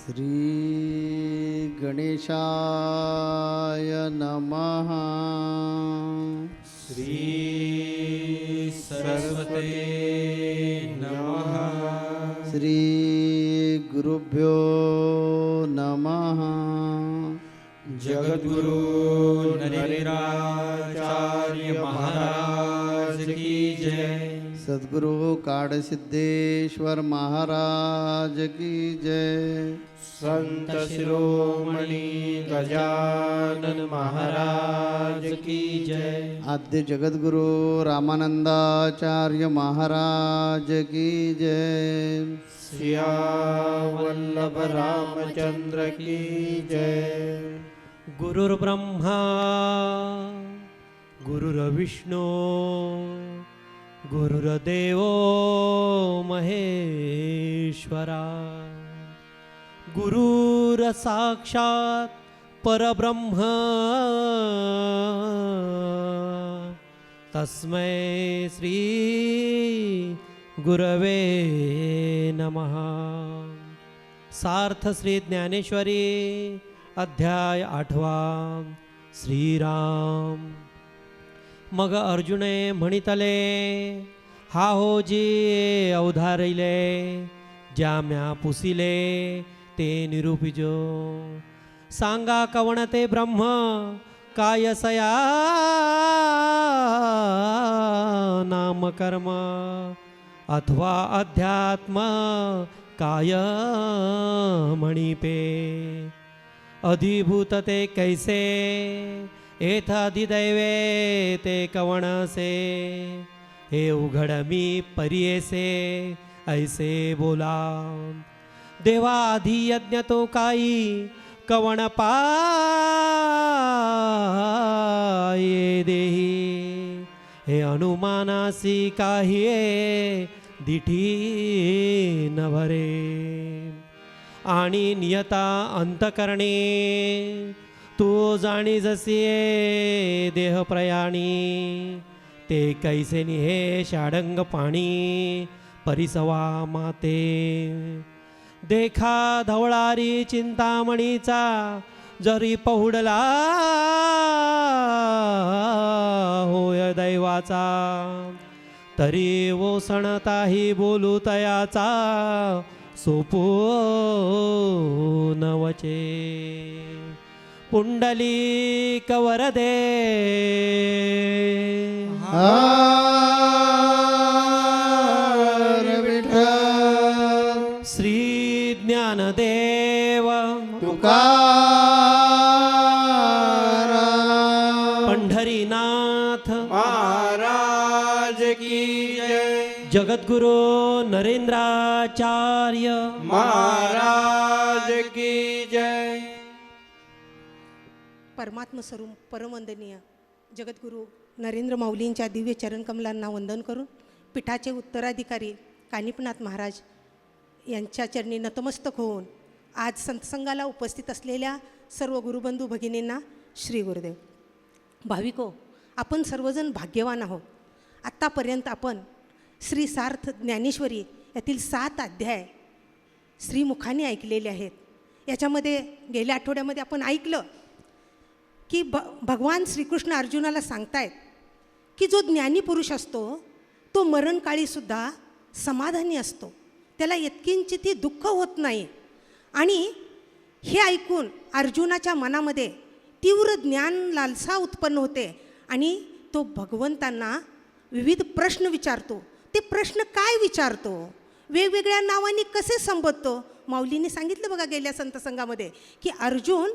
श्री गणेशाय नमः। श्री सरस्वते नमः। श्री गुरुभ्यो नमः। जगद्गुरु नरेंद्राचार्य सद्गुरु काडसिद्धेश्वर महाराज की जय। संत शिरोमणी गजानन महाराज की जय। आद्य जगद्गुरु रामानंदाचार्य महाराज की जय। सियावल्लभ रामचंद्र की जय। गुरुर्ब्रह्मा गुरुर्विष्णू। गुरुर्देव महेश्वरा. गुरुर्साक्षात् परब्रह्म. तस्मै श्री गुरवे नमः. सार्थ श्री ज्ञानेश्वरी अध्याय आठवा. श्रीराम. मग अर्जुने म्हणितले हा हो जी अवधारिले ज्या म्या पुसिले ते निरूपिजो. सांगा कवण ते ब्रह्म काय सया नाम कर्म? अथवा अध्यात्म काय मणिपे अधिभूत ते कैसे? एथ दैवे ते कवणसे? हे उघड मी परियेसे ऐसे बोला देवा आधी यज्ञ तो काही कवण पाये देही. हे अनुमानासी काही दिठी नभरे आणि नियता अंतकरणे तू जाणी जसे देह प्रयाणी ते कैसे निहे षाडंग पाणी परिसवा माते. देखा धवळारी चिंतामणीचा जरी पहुडला होय दैवाचा. तरी वो सणताही बोलू तयाचा सोपो नवचे. पुंडली कवरदे हर विठ्ठल श्री ज्ञानदेव पंढरीनाथ महाराज की जय जगद्गुरु नरेंद्राचार्य महाराज की जय परमात्म स्वरूप परमवंदनीय. जगद्गुरू नरेंद्र माऊलींच्या दिव्य चरणकमलांना वंदन करून पीठाचे उत्तराधिकारी कानिपनाथ महाराज यांच्या चरणी नतमस्तक होऊन आज संतसंगाला उपस्थित असलेल्या सर्व गुरुबंधू भगिनींना श्री गुरुदेव. भाविको आपण सर्वजण भाग्यवान आहोत. आत्तापर्यंत आपण श्री सार्थ ज्ञानेश्वरी यातील सात अध्याय श्रीमुखाने ऐकलेले आहेत. याच्यामध्ये गेल्या आठवड्यामध्ये आपण ऐकलं की भ भगवान श्रीकृष्ण अर्जुनाला सांगतायत की जो ज्ञानी पुरुष असतो तो मरणकाळीसुद्धा समाधानी असतो. त्याला यत्किंचितही दुःख होत नाही. आणि हे ऐकून अर्जुनाच्या मनामध्ये तीव्र ज्ञान लालसा उत्पन्न होते आणि तो भगवंतांना विविध प्रश्न विचारतो. ते प्रश्न काय विचारतो? वेगवेगळ्या नावांनी कसे संबोधतो? माऊलीने सांगितलं बघा गेल्या संतसंगामध्ये की अर्जुन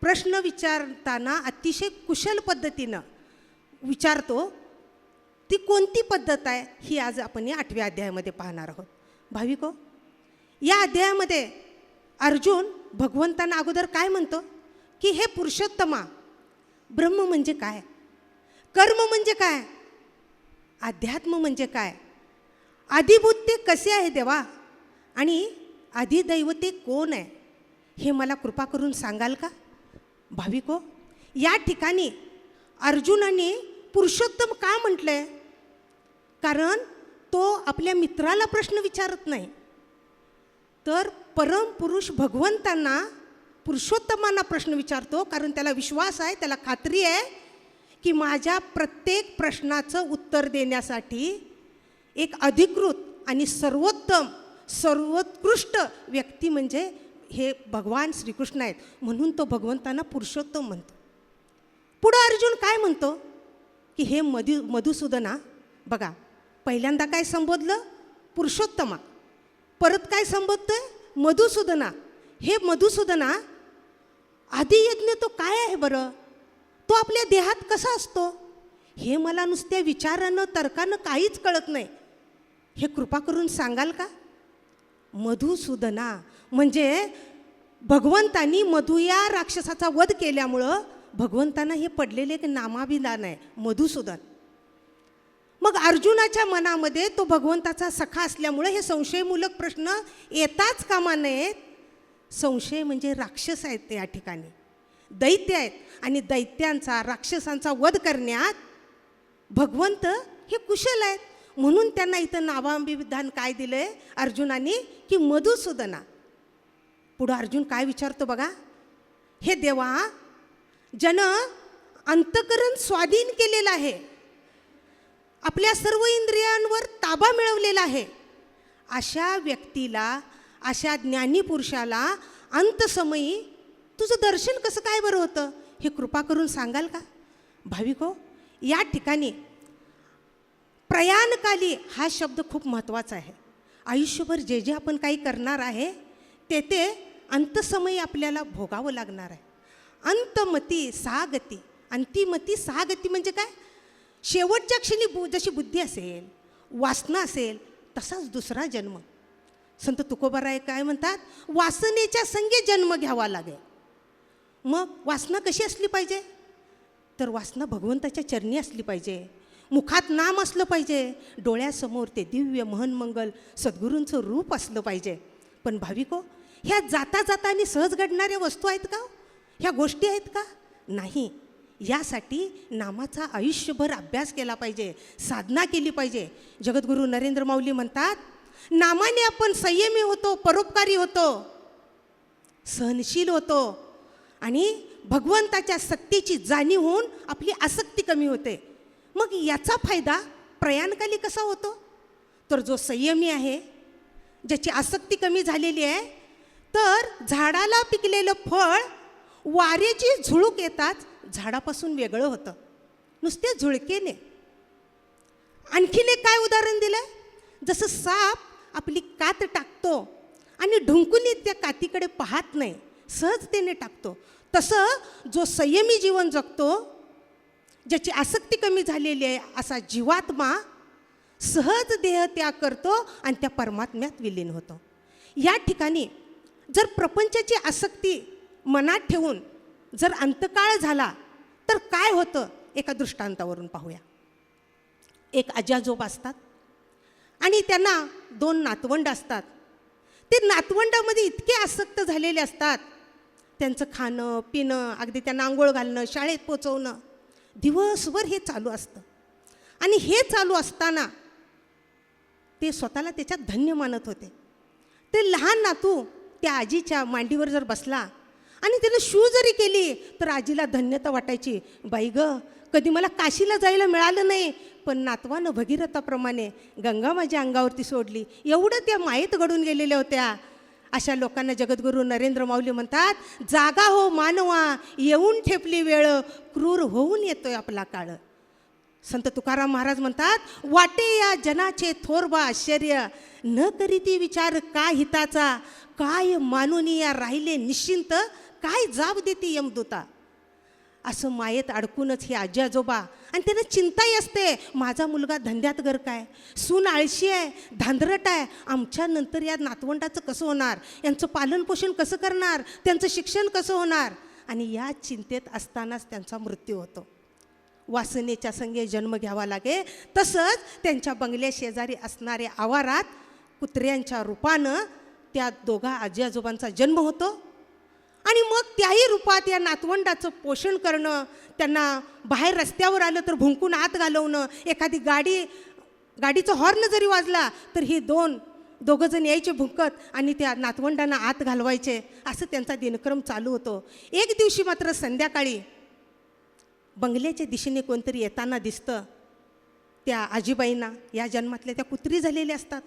प्रश्न विचारताना अतिशय कुशल पद्धतीनं विचारतो ती कोणती पद्धत आहे ही आज आपण या आठव्या अध्यायामध्ये पाहणार आहोत. भाविको या अध्यायामध्ये अर्जुन भगवंतांना अगोदर काय म्हणतो? की हे पुरुषोत्तमा ब्रह्म म्हणजे काय? कर्म म्हणजे काय? अध्यात्म म्हणजे काय? आदिभूत ते कसे आहे देवा? आणि अधिदैवते कोण आहे? हे मला कृपा करून सांगाल का? भाविको हो, या ठिकाणी अर्जुनाने पुरुषोत्तम का म्हटलं? आहे कारण तो आपल्या मित्राला प्रश्न विचारत नाही. तर परमपुरुष भगवंतांना पुरुषोत्तमांना प्रश्न विचारतो कारण त्याला विश्वास आहे त्याला खात्री आहे की माझ्या प्रत्येक प्रश्नाचं उत्तर देण्यासाठी एक अधिकृत आणि सर्वोत्तम सर्वोत्कृष्ट व्यक्ती म्हणजे हे भगवान श्रीकृष्ण आहेत म्हणून तो भगवंतांना पुरुषोत्तम म्हणतो. पुढं अर्जुन काय म्हणतो? की हे मधु मधुसूदना बघा पहिल्यांदा काय संबोधलं? पुरुषोत्तमा. परत काय संबोधतं मधुसूदना. हे मधुसूदना आदियज्ञ तो काय आहे बरं? तो आपल्या देहात कसा असतो? हे मला नुसत्या विचारानं तर्कानं काहीच कळत नाही. हे कृपा करून सांगाल का? मधुसूदना म्हणजे भगवंतानी मधु या राक्षसाचा वध केल्यामुळं भगवंतांना हे पडलेले एक नामाभिधान आहे मधुसूदन. मग अर्जुनाच्या मनामध्ये तो भगवंताचा सखा असल्यामुळे हे संशयमूलक प्रश्न येताच कामा नयेत. संशय म्हणजे राक्षस आहेत ते या ठिकाणी. दैत्य आहेत आणि दैत्यांचा राक्षसांचा वध करण्यात भगवंत हे कुशल आहेत. म्हणून त्यांना इथं नावाभिधान काय दिलं आहे अर्जुनाने? की मधुसूदना. पुढं अर्जुन काय विचारतो बघा? हे देवा जन अंतकरण स्वाधीन केलेलं आहे आपल्या सर्व इंद्रियांवर ताबा मिळवलेला आहे अशा व्यक्तीला अशा ज्ञानी पुरुषाला अंतसमयी तुझं दर्शन कसं काय बरं होतं? हे कृपा करून सांगाल का? भाविको या ठिकाणी प्रयाणकाली हा शब्द खूप महत्त्वाचा आहे. आयुष्यभर जे जे आपण काही करणार आहे ते ते अंतसमयी आपल्याला भोगावं लागणार आहे. अंतमती सहा गती अंतिमती सहा गती म्हणजे काय? शेवटच्या क्षणी बु जशी बुद्धी असेल वासना असेल तसाच दुसरा जन्म. संत तुकोबाराय काय म्हणतात? वासनेच्या संगे जन्म घ्यावा लागेल. मग वासना कशी असली पाहिजे? तर वासना भगवंताच्या चरणी असली पाहिजे. मुखात नाम असलं पाहिजे. डोळ्यासमोर ते दिव्य महनमंगल सद्गुरूंचं रूप असलं पाहिजे. पण भाविको ह्या जाता जाता आणि सहज घडणाऱ्या वस्तू आहेत का? ह्या गोष्टी आहेत का? नाही. यासाठी नामाचा आयुष्यभर अभ्यास केला पाहिजे साधना केली पाहिजे. जगद्गुरू नरेंद्र माऊली म्हणतात नामाने आपण संयमी होतो परोपकारी होतो सहनशील होतो आणि भगवंताच्या सत्तेची जाणीव होऊन आपली आसक्ती कमी होते. मग याचा फायदा प्रयाणकाली कसा होतो? तर जो संयमी आहे ज्याची आसक्ती कमी झालेली आहे तर झाडाला पिकलेलं फळ वाऱ्याची झुळूक येताच झाडापासून वेगळं होतं. नुसते झुळकेने. आणखीन एक काय उदाहरण दिलं? जसं साप आपली कात टाकतो आणि ढुंकूनही त्या कातीकडे पाहत नाही सहजतेने टाकतो. तसं जो संयमी जीवन जगतो ज्याची आसक्ती कमी झालेली आहे असा जीवात्मा सहज देह त्याग करतो आणि त्या परमात्म्यात विलीन होतो. या ठिकाणी जर प्रपंचाची आसक्ती मनात ठेवून जर अंतकाळ झाला तर काय होतं? एका दृष्टांतावरून पाहूया. एक आजाजोब असतात आणि त्यांना दोन नातवंड असतात. ते नातवंडामध्ये इतके आसक्त झालेले असतात. त्यांचं खाणं पिणं अगदी त्यांना आंघोळ घालणं शाळेत पोचवणं दिवसभर हे चालू असतं. आणि हे चालू असताना ते स्वतःला त्याच्यात धन्य मानत होते. ते लहान नातू त्या आजीच्या मांडीवर जर बसला आणि त्यानं शू जरी केली तर आजीला धन्यता वाटायची. बाई ग कधी मला काशीला जायला मिळालं नाही पण नातवानं भगीरथाप्रमाणे गंगा माझ्या अंगावरती सोडली. एवढं त्या मायेत घडून गेलेल्या होत्या. अशा लोकांना जगद्गुरू नरेंद्र माऊली म्हणतात जागा हो मानवा येऊन ठेपली वेळ क्रूर होऊन येतोय आपला काळ. संत तुकाराम महाराज म्हणतात वाटे या जनाचे थोरबा आश्चर्य न करीती विचार का हिताचा? काय मानुनिया राहिले निश्चिंत काय जाब देते यमदूता? असं मायेत अडकूनच हे आजी आजोबा आणि त्यांना चिंताही असते माझा मुलगा धंद्यात गर काय? सून आळशी आहे धांदरट आहे आमच्या नंतर या नातवंडाचं कसं होणार? यांचं पालनपोषण कसं करणार? त्यांचं शिक्षण कसं होणार? आणि या चिंतेत असतानाच त्यांचा मृत्यू होतो. वासनेच्या संगे जन्म घ्यावा लागे. तसंच त्यांच्या बंगल्या शेजारी असणाऱ्या आवारात कुत्र्यांच्या रूपानं त्या दोघा आजी आजोबांचा जन्म होतो. आणि मग त्याही रूपात या नातवंडाचं पोषण करणं त्यांना बाहेर रस्त्यावर आलं तर भुंकून आत घालवणं एखादी गाडी गाडीचा हॉर्न जरी वाजला तर ही दोन दोघं जण यायचे भुंकत आणि त्या नातवंडांना आत घालवायचे. असं त्यांचा दिनक्रम चालू होतो. एक दिवशी मात्र संध्याकाळी बंगल्याच्या दिशेने कोणतरी येताना दिसतं. त्या आजीबाईंना या जन्मातल्या त्या कुत्री झालेल्या असतात.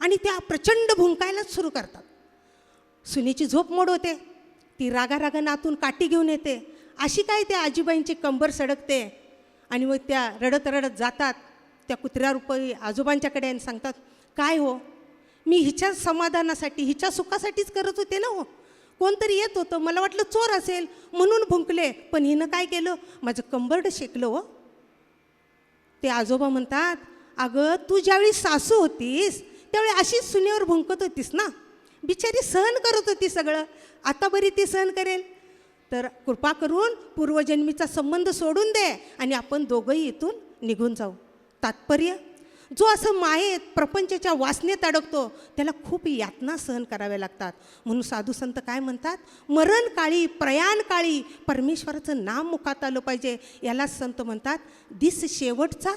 आणि त्या प्रचंड भुंकायलाच सुरू करतात. सुनेची झोप मोड होते. ती रागा नातून काठी घेऊन येते. अशी काय त्या आजीबाईंची कंबर सडकते? आणि मग त्या रडत रडत जातात. त्या कुत्र्या रुपये आजोबांच्याकडे आणि सांगतात काय हो? मी हिच्या समाधानासाठी हिच्या सुखासाठीच करत होते ना हो? कोणतरी येत होतं. मला वाटलं चोर असेल. म्हणून भुंकले. पण हिनं काय केलं? माझं कंबरड शेकलं हो. ते आजोबा म्हणतात अगं तू ज्यावेळी सासू होतीस त्यावेळी अशीच सुनेवर भुंकत होतीस ना. बिचारी सहन करत होती सगळं. आता बरी ती सहन करेल. तर कृपा करून पूर्वजन्मीचा संबंध सोडून दे आणि आपण दोघंही इथून निघून जाऊ. तात्पर्य? जो असं मायेत प्रपंचाच्या वासनेत अडकतो त्याला खूप यातना सहन कराव्या लागतात. म्हणून साधू संत काय म्हणतात? मरण काळी प्रयाण काळी परमेश्वराचं नाम मुखात आलं पाहिजे. यालाच संत म्हणतात दिस शेवटचा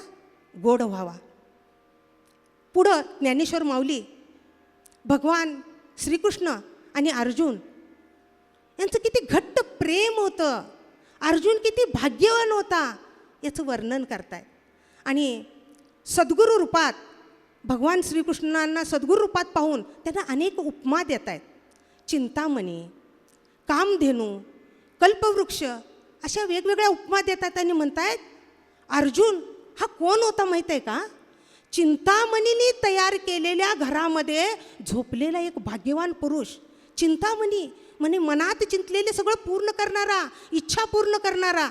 गोड व्हावा. पुढं ज्ञानेश्वर माऊली भगवान श्रीकृष्ण आणि अर्जुन. यांचं किती घट्ट प्रेम होतं. अर्जुन किती भाग्यवान होता याचं वर्णन करताय आणि सद्गुरू रूपात भगवान श्रीकृष्णांना सद्गुरू रूपात पाहून त्यांना अनेक उपमा देत आहेत चिंतामणी कामधेनू कल्पवृक्ष अशा वेगवेगळ्या उपमा देतात आणि म्हणतायत अर्जुन हा कोण होता माहीत आहे का? चिंतामणीने तयार केलेल्या घरामध्ये झोपलेला एक भाग्यवान पुरुष. चिंतामणी म्हणे मनात चिंतलेले सगळं पूर्ण करणारा इच्छा पूर्ण करणारा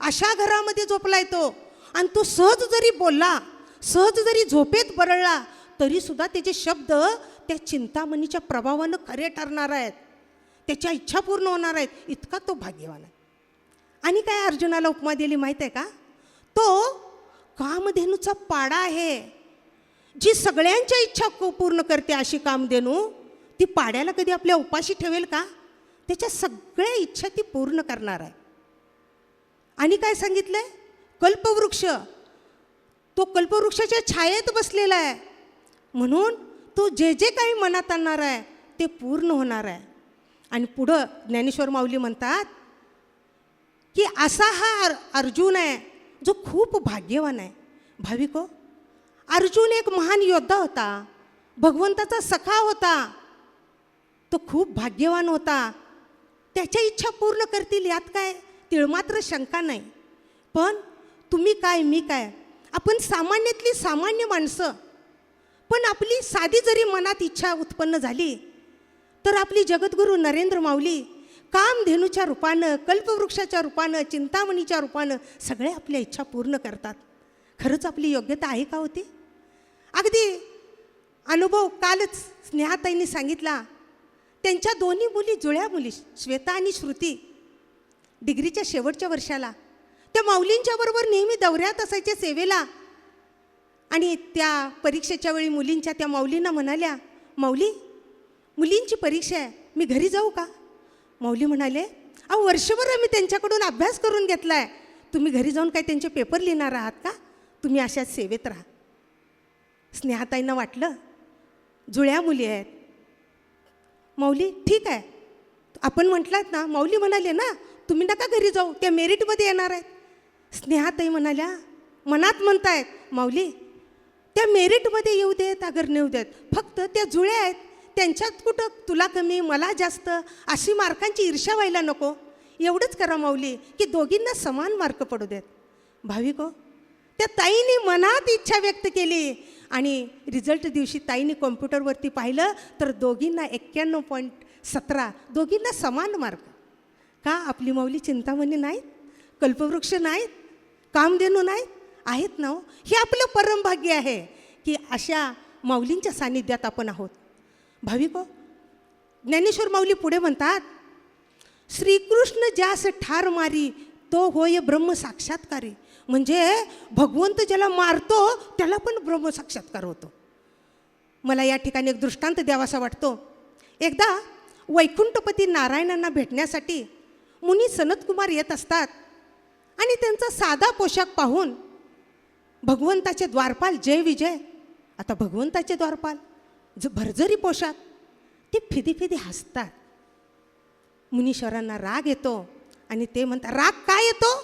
अशा घरामध्ये झोपलाय तो. आणि तो सहज जरी बोलला सहज जरी झोपेत बरळला तरीसुद्धा त्याचे शब्द त्या चिंतामणीच्या प्रभावानं खरे ठरणार आहेत. त्याच्या इच्छा पूर्ण होणार आहेत. इतका तो भाग्यवान आहे. आणि काय अर्जुनाला उपमा दिली माहीत आहे का? तो कामधेनूचा पाडा आहे. जी सगळ्यांच्या इच्छा पूर्ण करते अशी कामधेनू ती पाड्याला कधी आपल्या उपाशी ठेवेल का? त्याच्या सगळ्या इच्छा ती पूर्ण करणार आहे. आणि काय सांगितलं आहे कल्पवृक्ष. तो कल्पवृक्षाच्या छायेत बसलेला आहे. म्हणून तो जे जे काही मनात आणणार आहे ते पूर्ण होणार आहे. आणि पुढं ज्ञानेश्वर माऊली म्हणतात की असा हा अर्जुन आहे जो खूप भाग्यवान आहे. भाविको अर्जुन एक महान योद्धा होता. भगवंताचा सखा होता. तो खूप भाग्यवान होता. त्याच्या इच्छा पूर्ण करतील यात काय? तिळमात्र शंका नाही. पण तुम्ही काय मी काय? आपण सामान्यातली सामान्य माणसं. पण आपली साधी जरी मनात इच्छा उत्पन्न झाली तर आपली जगद्गुरू नरेंद्र माऊली कामधेनूच्या रूपानं कल्पवृक्षाच्या रूपानं चिंतामणीच्या रूपानं सगळ्या आपल्या इच्छा पूर्ण करतात. खरंच आपली योग्यता आहे का होती अगदी अनुभव कालच स्नेहाताईंनी सांगितला. त्यांच्या दोन्ही मुली जुळ्या मुली श्वेता आणि श्रुती डिग्रीच्या शेवटच्या वर्षाला. त्या माऊलींच्या बरोबर नेहमी दौऱ्यात असायच्या सेवेला. आणि त्या परीक्षेच्या वेळी मुलींच्या त्या माऊलींना म्हणाल्या माऊली मुलींची परीक्षा आहे मी घरी जाऊ का? माऊली म्हणाले अहो वर्षभर आम्ही त्यांच्याकडून अभ्यास करून घेतला आहे तुम्ही घरी जाऊन काय त्यांचे पेपर लिहिणार आहात का? तुम्ही अशा सेवेत राहा. स्नेहाताईंना वाटलं. जुळ्या मुली आहेत. माऊली ठीक आहे. आपण म्हटलात ना माऊली म्हणाले ना तुम्ही नका घरी जाऊ त्या मेरिटमध्ये येणार आहेत. स्नेहाताई म्हणाल्या मनात म्हणतायत माऊली त्या मेरिटमध्ये येऊ देत अगर नेऊ देत. फक्त त्या जुळ्या आहेत. त्यांच्यात कुठं तुला कमी मला जास्त अशी मार्कांची ईर्ष्या व्हायला नको. एवढंच करा माऊली की दोघींना समान मार्क पडू देत. भाविको हो, त्या ताईने मनात इच्छा व्यक्त केली. आणि रिझल्ट दिवशी ताईने कॉम्प्युटरवरती पाहिलं तर दोघींना एक्क्याण्णव पॉईंट सतरा दोघींना समान मार्क का आपली माऊली चिंतामणी नाहीत? कल्पवृक्ष नाहीत? कामधेनू नाहीत? आहेत ना हो? हे आपलं परमभाग्य आहे की अशा माऊलींच्या सान्निध्यात आपण आहोत. भाविको ज्ञानेश्वर माऊली पुढे म्हणतात श्रीकृष्ण ज्यास ठार मारी तो होय ब्रह्म साक्षात्कारी. म्हणजे भगवंत ज्याला मारतो त्याला पण ब्रह्मसाक्षात्कार होतो. मला या ठिकाणी एक दृष्टांत द्यावासा वाटतो. एकदा वैकुंठपती नारायणांना भेटण्यासाठी मुनी सनतकुमार येत असतात आणि त्यांचा साधा पोशाख पाहून भगवंताचे द्वारपाल जय विजय आता भगवंताचे द्वारपाल ज भरजरी पोशाख ते फिदी फिदी हसतात. मुनीश्वरांना राग येतो आणि ते म्हणतात राग काय येतो?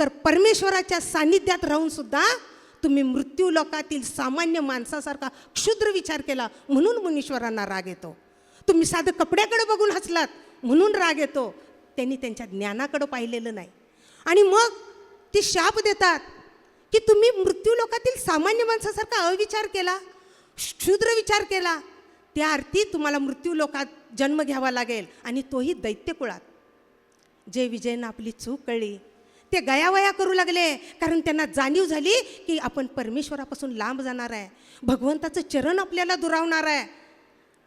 तर परमेश्वराच्या सान्निध्यात राहून सुद्धा तुम्ही मृत्यू लोकातील सामान्य माणसासारखा क्षुद्र विचार केला म्हणून मुनीश्वरांना राग येतो. तुम्ही साधं कपड्याकडे बघून हसलात म्हणून राग येतो. त्यांनी त्यांच्या ज्ञानाकडं पाहिलेलं नाही. आणि मग ते शाप देतात की तुम्ही मृत्यू लोकातील सामान्य माणसासारखा अविचार केला क्षुद्र विचार केला. त्या अर्थी तुम्हाला मृत्यू लोकात जन्म घ्यावा लागेल आणि तोही दैत्यकुळात. जे विजयनं आपली चूक कळली ते गयावया करू लागले. कारण त्यांना जाणीव झाली की आपण परमेश्वरापासून लांब जाणार आहे. भगवंताचं चरण आपल्याला दुरावणार आहे.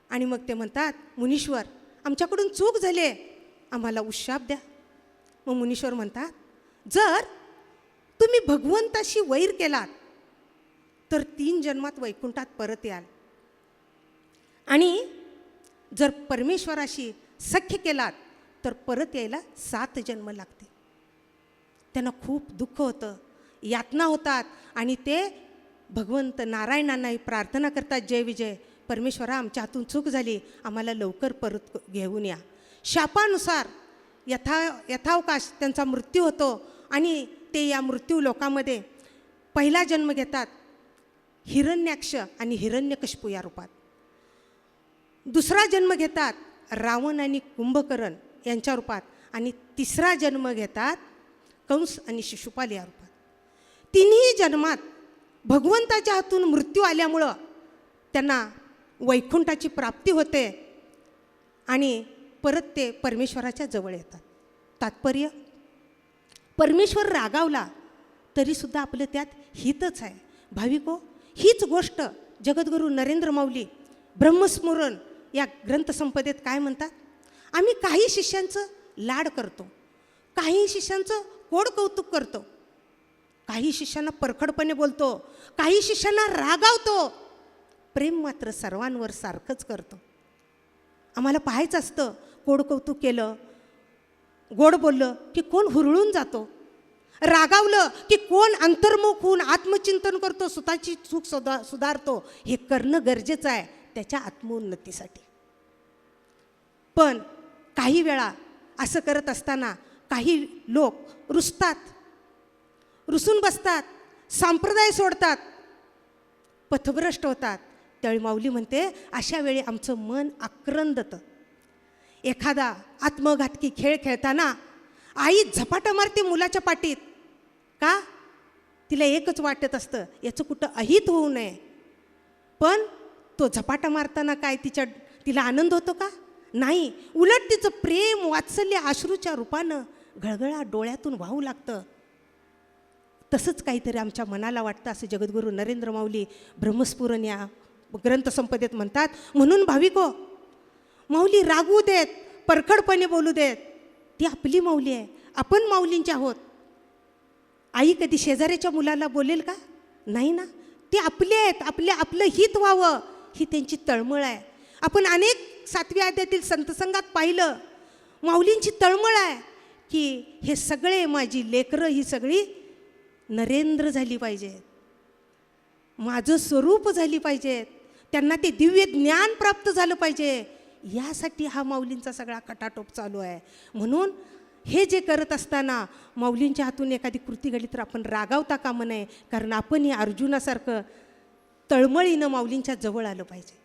आणि मग ते म्हणतात मुनीश्वर आमच्याकडून चूक झाले आम्हाला उशाप द्या. मग मुनीश्वर म्हणतात जर तुम्ही भगवंताशी वैर केलात तर तीन जन्मात वैकुंठात परत याल. आणि जर परमेश्वराशी सख्य केलात तर परत यायला सात जन्म लागते त्यांना खूप दुःख होतं. यातना होतात आणि ते भगवंत नारायणांनाही प्रार्थना करतात जय विजय परमेश्वरा आमच्या हातून चूक झाली आम्हाला लवकर परत घेऊन या. शापानुसार यथा यथावकाश त्यांचा मृत्यू होतो आणि ते या मृत्यू लोकामध्ये पहिला जन्म घेतात. हिरण्याक्ष आणि हिरण्यकशपू या रूपात. दुसरा जन्म घेतात रावण आणि कुंभकरण यांच्या रूपात आणि तिसरा जन्म घेतात कंस आणि शिशुपाल या रूपात. तिन्ही जन्मात भगवंताच्या हातून मृत्यू आल्यामुळं त्यांना वैकुंठाची प्राप्ती होते आणि परत ते परमेश्वराच्या जवळ येतात. तात्पर्य? परमेश्वर रागावला तरीसुद्धा आपलं त्यात हितच आहे. भाविको हीच गोष्ट जगद्गुरू नरेंद्र माऊली ब्रह्मस्मरण या ग्रंथसंपदेत काय म्हणतात? आम्ही काही शिष्यांचं लाड करतो. काही शिष्यांचं कोड कौतुक करतो. काही शिष्यांना परखडपणे बोलतो काही शिष्यांना रागावतो. प्रेम मात्र सर्वांवर सारखंच करतो. आम्हाला पाहायचं असतं गोड कौतुक केलं गोड बोललं की कोण हुरळून जातो. रागावलं की कोण अंतर्मुख होऊन आत्मचिंतन करतो स्वतःची चूक सुधा सुधारतो. हे करणं गरजेचं आहे त्याच्या आत्मोन्नतीसाठी. पण काही वेळा असं करत असताना काही लोक रुसतात रुसून बसतात संप्रदाय सोडतात पथभ्रष्ट होतात. त्यावेळी माऊली म्हणते अशा वेळी आमचं मन आक्रंदतं. एखादा आत्मघातकी खेळ खेळताना आई झपाटा मारते मुलाच्या पाठीत. का? तिला एकच वाटत असतं याचं कुठं अहित होऊ नये. पण तो झपाटा मारताना काय तिच्या तिला आनंद होतो का? नाही उलट तिचं प्रेम वात्सल्य अश्रूच्या रूपानं घळघळा डोळ्यातून वाहू लागतं. तसंच काहीतरी आमच्या मनाला वाटतं असं जगद्गुरू नरेंद्र माऊली ब्रह्मस्फुरण या ग्रंथसंपदेत म्हणतात म्हणून भाविको माऊली रागवू देत परखडपणे बोलू देत. ती आपली माऊली आहे. आपण माऊलींच्या आहोत. आई कधी शेजाऱ्याच्या मुलाला बोलेल का? नाही ना. ते आपले आहेत. आपले आपलं हित व्हावं. ही त्यांची तळमळ आहे. आपण अनेक सातव्या आद्यातील संतसंगात पाहिलं. माऊलींची तळमळ आहे. की हे सगळे माझी लेकरं ही सगळी नरेंद्र झाली पाहिजेत. माझं स्वरूप झाली पाहिजेत. त्यांना ते दिव्य ज्ञान प्राप्त झालं पाहिजे. यासाठी हा माऊलींचा सगळा कटाटोप चालू आहे. म्हणून हे जे करत असताना माऊलींच्या हातून एखादी कृती घडली तर आपण रागावता कामं नये कारण आपण हे अर्जुनासारखं तळमळीनं माऊलींच्या जवळ आलं पाहिजे.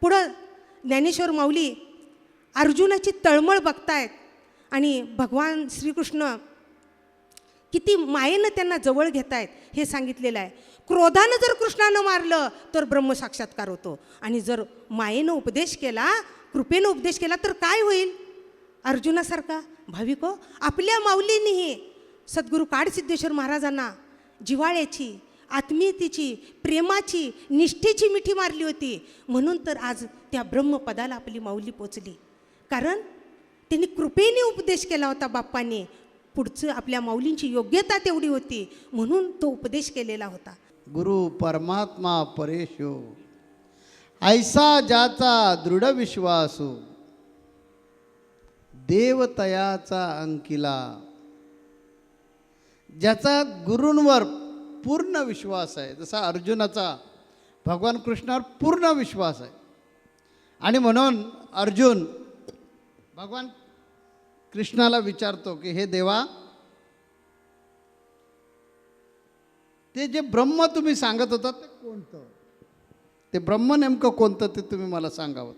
पुढं ज्ञानेश्वर माऊली अर्जुनाची तळमळ बघतायत. आणि भगवान श्रीकृष्ण किती मायेनं त्यांना जवळ घेत आहेत हे सांगितलेलं आहे. क्रोधानं जर कृष्णानं मारलं तर ब्रह्मसाक्षात्कार होतो. आणि जर मायेनं उपदेश केला कृपेनं उपदेश केला तर काय होईल? अर्जुनासारखा? भाविको आपल्या माऊलींनीही सद्गुरू काडसिद्धेश्वर महाराजांना जिवाळ्याची आत्मीयतेची प्रेमाची निष्ठेची मिठी मारली होती. म्हणून तर आज त्या ब्रह्मपदाला आपली माऊली पोचली. कारण त्यांनी कृपेने उपदेश केला होता बाप्पाने. पुढचं आपल्या माऊलींची योग्यता तेवढी होती म्हणून तो उपदेश केलेला होता. गुरु परमात्मा परेशो ऐसा ज्याचा दृढ विश्वासो देवतयाचा अंकिला ज्याचा गुरूंवर पूर्ण विश्वास आहे. जसा अर्जुनाचा भगवान कृष्णावर पूर्ण विश्वास आहे. आणि म्हणून अर्जुन भगवान कृष्णाला विचारतो की हे देवा ते जे ब्रह्म तुम्ही सांगत होता ते कोणतं? ते ब्रह्म नेमकं कोणतं ते तुम्ही मला सांगावं?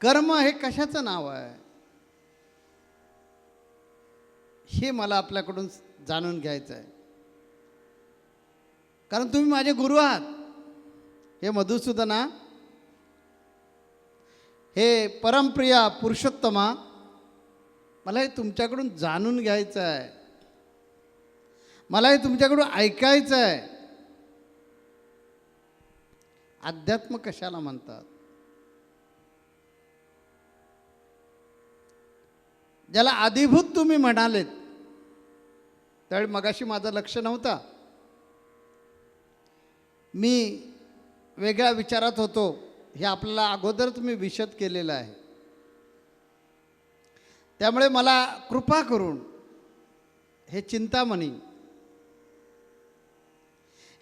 कर्म हे कशाचं नाव आहे? हे मला आपल्याकडून जाणून घ्यायचं आहे कारण तुम्ही माझे गुरु आहात. हे मधुसूदना हे परमप्रिया पुरुषोत्तमा मला हे तुमच्याकडून जाणून घ्यायचं आहे मला हे तुमच्याकडून ऐकायचं आहे अध्यात्म कशाला म्हणतात? ज्याला अधिभूत तुम्ही म्हणालेत. त्यावेळी मगाशी माझं लक्ष नव्हता. मी वेगळ्या विचारात होतो. हे आपल्याला अगोदर तुम्ही विशद केलेलं आहे. त्यामुळे मला कृपा करून हे चिंतामणी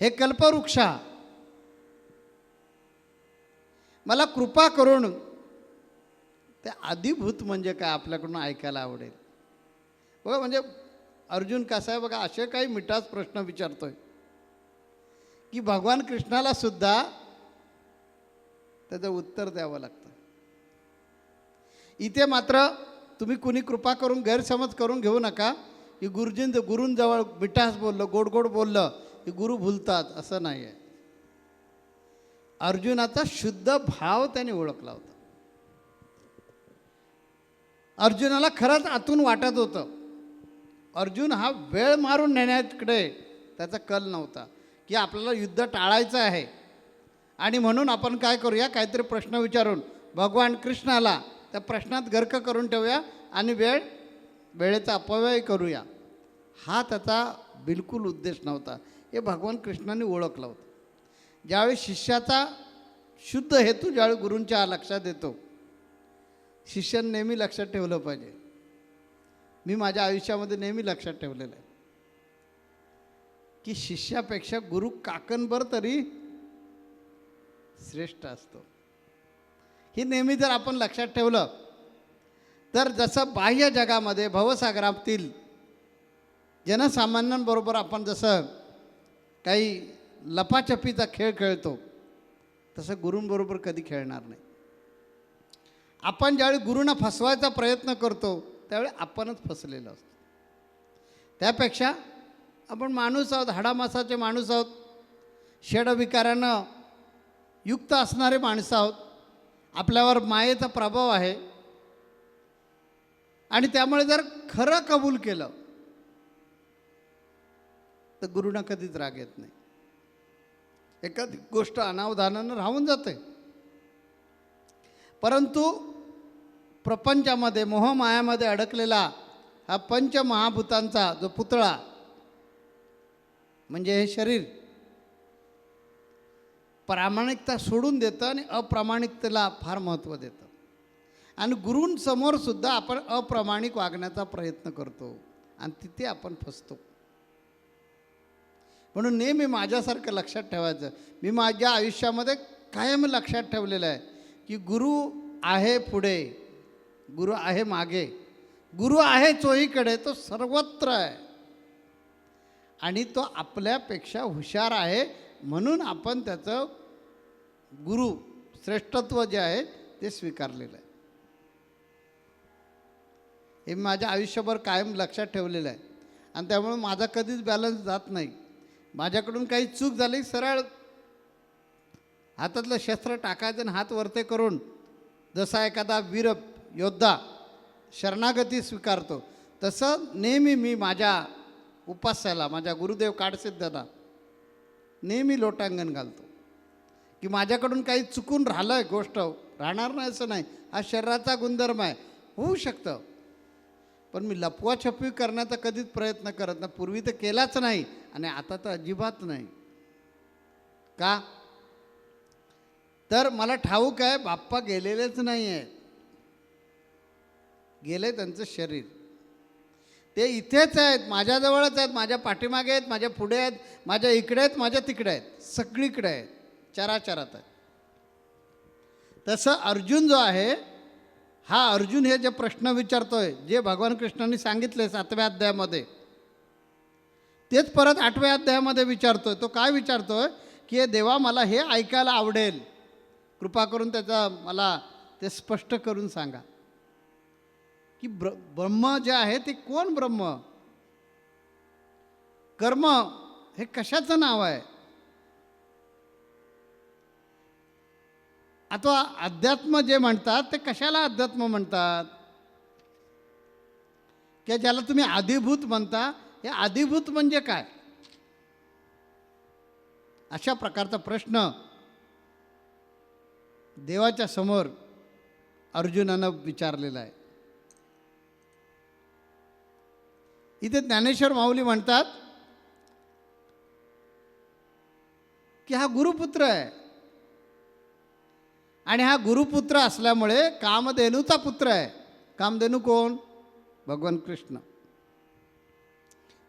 हे कल्पवृक्षा मला कृपा करून ते आदिभूत म्हणजे काय आपल्याकडून ऐकायला आवडेल. बघा म्हणजे अर्जुन कसा आहे बघा असे काही मिठाच प्रश्न विचारतोय. की भगवान कृष्णाला सुद्धा त्याचं उत्तर द्यावं लागतं. इथे मात्र तुम्ही कुणी कृपा करून गैरसमज करून घेऊ नका. की गुरुजीं गुरूंजवळ मिठास बोललं गोड गोड बोललं की गुरु भुलतात असं नाही आहे अर्जुनाचा शुद्ध भाव त्याने ओळखला होता. अर्जुनाला खरंच आतून वाटत होतं. अर्जुन हा वेळ मारून नेण्याकडे त्याचा कल नव्हता. की आपल्याला युद्ध टाळायचं आहे. आणि म्हणून आपण काय करूया काहीतरी प्रश्न विचारून. भगवान कृष्णाला त्या प्रश्नात गर्क करून ठेवूया आणि वेळ वेळेचा अपव्यय करूया. हा त्याचा बिलकुल उद्देश नव्हता. हे भगवान कृष्णाने ओळखलं होतं. ज्यावेळी शिष्याचा शुद्ध हेतू ज्यावेळी गुरूंच्या लक्षात येतो शिष्यानं नेहमी लक्षात ठेवलं पाहिजे. मी माझ्या आयुष्यामध्ये नेहमी लक्षात ठेवलेलं आहे. की शिष्यापेक्षा गुरु काकणभर तरी श्रेष्ठ असतो. हे नेहमी जर आपण लक्षात ठेवलं तर जसं बाह्य जगामध्ये भवसागरातील जनसामान्यांबरोबर आपण जसं काही लपाछपीचा खेळ खेळतो तसं गुरूंबरोबर कधी खेळणार नाही. आपण ज्यावेळी गुरूंना फसवायचा प्रयत्न करतो त्यावेळी आपणच फसलेलो असतो. त्यापेक्षा आपण माणूस आहोत हाडामासाचे माणूस आहोत षडविकारानं युक्त असणारे माणसं आहोत. आपल्यावर मायेचा प्रभाव आहे. आणि त्यामुळे जर खरं कबूल केलं तर गुरुना कधीच राग येत नाही. एखादी गोष्ट अनावधानानं राहून जाते. परंतु प्रपंचामध्ये मोहमायामध्ये अडकलेला हा पंचमहाभूतांचा जो पुतळा म्हणजे हे शरीर प्रामाणिकता सोडून देतं आणि अप्रामाणिकतेला फार महत्त्व देतं. आणि गुरूंसमोर सुद्धा आपण अप्रामाणिक वागण्याचा प्रयत्न करतो आणि तिथे आपण फसतो. म्हणून नेहमी माझ्यासारखं लक्षात ठेवायचं. मी माझ्या आयुष्यामध्ये कायम लक्षात ठेवलेलं आहे की गुरु आहे पुढे गुरु आहे मागे. गुरु आहे चोहीकडे तो सर्वत्र आहे. आणि तो आपल्यापेक्षा हुशार आहे म्हणून आपण त्याचं गुरु श्रेष्ठत्व जे आहे ते स्वीकारलेलं आहे. हे मी माझ्या आयुष्यभर कायम लक्षात ठेवलेलं आहे. आणि त्यामुळे माझा कधीच बॅलन्स जात नाही. माझ्याकडून काही चूक झाली सरळ हातातलं शस्त्र टाकायचं आणि हात वरते करून जसा एखादा वीर योद्धा शरणागती स्वीकारतो तसं नेहमी मी माझ्या उपास्याला माझ्या गुरुदेव काडसिद्धाला नेहमी लोटांगण घालतो. की माझ्याकडून काही चुकून राहिलं आहे गोष्ट राहणार नाही असं नाही. हा शरीराचा गुणधर्म आहे. होऊ शकतं. पण मी लपवाछपवी करण्याचा कधीच प्रयत्न करत नाही. पूर्वी तर केलाच नाही आणि आता तर अजिबात नाही. का? तर मला ठाऊक आहे बाप्पा गेलेलेच नाही आहेत गेले त्यांचं शरीर. ते इथेच आहेत माझ्याजवळच आहेत माझ्या पाठीमागे आहेत माझ्या पुढे आहेत माझ्या इकडे आहेत माझ्या तिकडे आहेत. सगळीकडे आहेत. चराचरात आहेत. तसं अर्जुन जो आहे हा अर्जुन हे जे प्रश्न विचारतोय जे भगवान कृष्णांनी सांगितले सातव्या अध्यायामध्ये तेच परत आठव्या अध्यायामध्ये विचारतोय. तो काय विचारतोय? की हे देवा मला हे ऐकायला आवडेल. कृपा करून त्याचा मला ते स्पष्ट करून सांगा. की ब्र ब्रह्म जे आहे ते कोण ब्रह्म? कर्म हे कशाचं नाव आहे? आता अध्यात्म जे म्हणतात ते कशाला अध्यात्म म्हणतात? की ज्याला तुम्ही आधिभूत म्हणता हे आधिभूत म्हणजे काय? अशा प्रकारचा प्रश्न देवाच्या समोर अर्जुनानं विचारलेला आहे. इथे ज्ञानेश्वर माऊली म्हणतात की हा गुरुपुत्र आहे. आणि हा गुरुपुत्र असल्यामुळे कामधेनूचा पुत्र आहे. कामधेनू कोण? भगवान कृष्ण.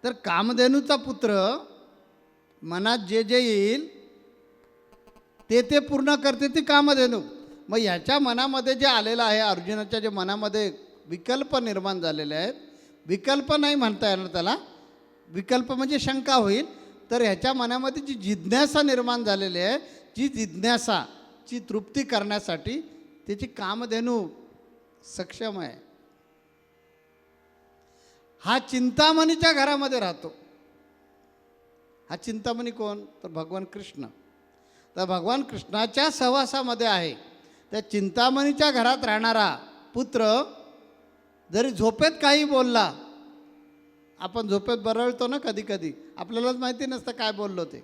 तर कामधेनूचा पुत्र मनात जे जे येईल ते ते पूर्ण करते ती कामधेनू. मग ह्याच्या मनामध्ये जे आलेलं आहे अर्जुनाच्या जे मनामध्ये विकल्प निर्माण झालेले आहेत विकल्प नाही म्हणता येणार त्याला. विकल्प म्हणजे शंका होईल. तर ह्याच्या मनामध्ये जी जिज्ञासा निर्माण झालेली आहे जी जिज्ञासा ची तृप्ती करण्यासाठी त्याची कामधेनू सक्षम आहे. हा चिंतामणीच्या घरामध्ये राहतो. हा चिंतामणी कोण? तर भगवान कृष्ण. तर भगवान कृष्णाच्या सहवासामध्ये आहे. त्या चिंतामणीच्या घरात राहणारा पुत्र जरी झोपेत काही बोलला आपण झोपेत बरळतो ना कधी कधी आपल्यालाच माहिती नसतं काय बोललो ते.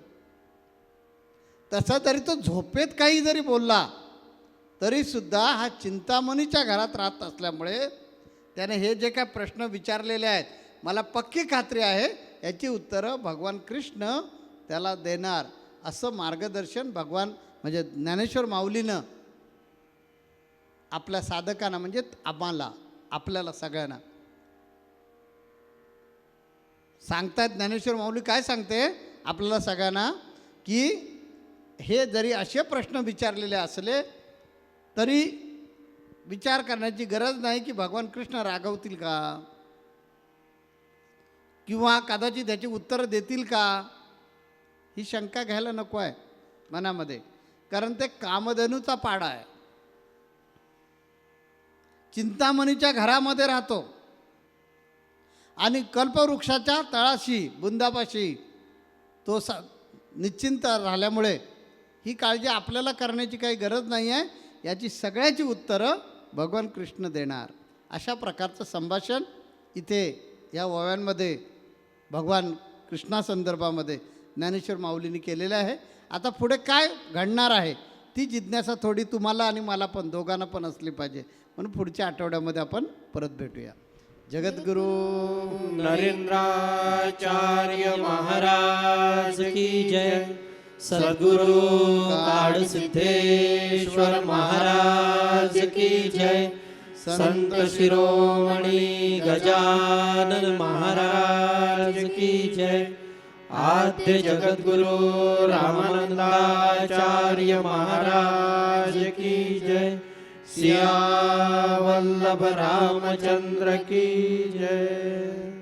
तसा तरी तो झोपेत काही जरी बोलला तरीसुद्धा हा चिंतामणीच्या घरात राहत असल्यामुळे त्याने हे जे काय प्रश्न विचारलेले आहेत मला पक्की खात्री आहे याची उत्तरं भगवान कृष्ण त्याला देणार असं मार्गदर्शन भगवान म्हणजे ज्ञानेश्वर माऊलीनं आपल्या साधकांना म्हणजे आम्हाला आपल्याला सगळ्यांना. सांगतात ज्ञानेश्वर माऊली काय सांगते? आपल्याला सगळ्यांना की हे जरी असे प्रश्न विचारलेले असले तरी विचार करण्याची गरज नाही की भगवान कृष्ण रागवतील का? किंवा कदाचित त्याची उत्तरं देतील का? ही शंका घ्यायला नको आहे मनामध्ये. कारण ते कामधेनूचा पाडा आहे. चिंतामणीच्या घरामध्ये राहतो. आणि कल्पवृक्षाच्या तळाशी बुंदापाशी तो सा निश्चिंत राहिल्यामुळे ही काळजी आपल्याला करण्याची काही गरज नाही आहे याची सगळ्याची उत्तरं भगवान कृष्ण देणार. अशा प्रकारचं संभाषण इथे या ओव्यांमध्ये भगवान कृष्णासंदर्भामध्ये ज्ञानेश्वर माऊलीने केलेलं आहे. आता पुढे काय घडणार आहे? ती जिज्ञासा थोडी तुम्हाला आणि मला पण दोघांना पण असली पाहिजे. म्हणून पुढच्या आठवड्यामध्ये आपण परत भेटूया. जगद्गुरू नरेंद्राचार्य महाराज की जय. सद्गुरु काळ सिद्धेश्वर महाराज की जय. संत शिरोमणी गजानन महाराज की जय. आद्य जगद्गुरु रामानंदाचार्य महाराज की जय। सिया वल्लभ रामचंद्र की जय।